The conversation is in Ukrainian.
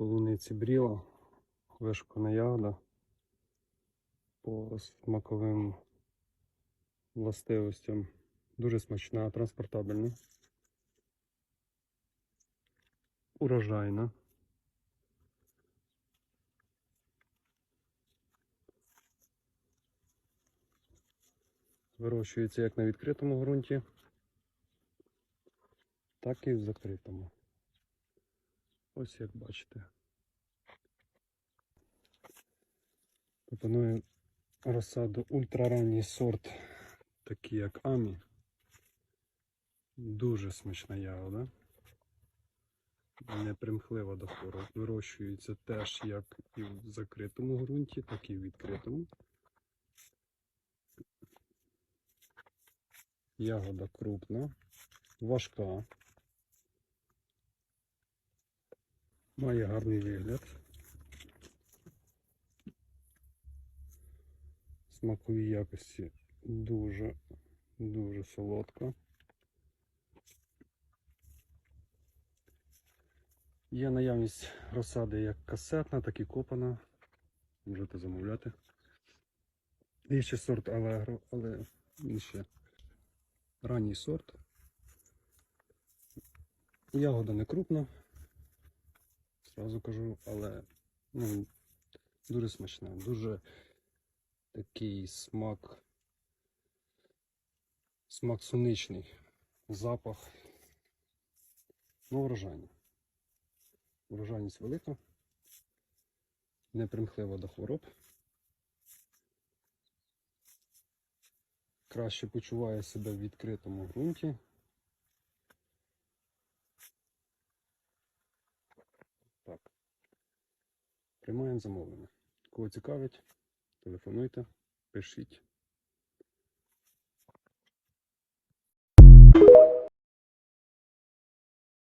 полуниці бріла, вишукана ягода по смаковим властивостям. Дуже смачна, транспортабельна. Урожайна. Вирощується як на відкритому ґрунті, так і в закритому. Ось як бачите. Пропоную розсаду ультраранній сорт, такий як Амі. Дуже смачна ягода. Непримхлива до хвороб. Вирощується теж як і в закритому ґрунті, так і в відкритому. Ягода крупна, важка. Має гарний вигляд. Смакові якості дуже, дуже солодка. Є наявність розсади як касетна, так і копана. Можете замовляти. Є ще сорт Allegro, але він ще ранній сорт. Ягода не крупна, зразу кажу, але ну, дуже смачна, дуже такий смак, смак суничний, запах. Ну, врожайна. Врожайність велика, непримхлива до хвороб. Краще почуває себе в відкритому ґрунті. Приймаємо замовлення. Кого цікавить, телефонуйте, пишіть.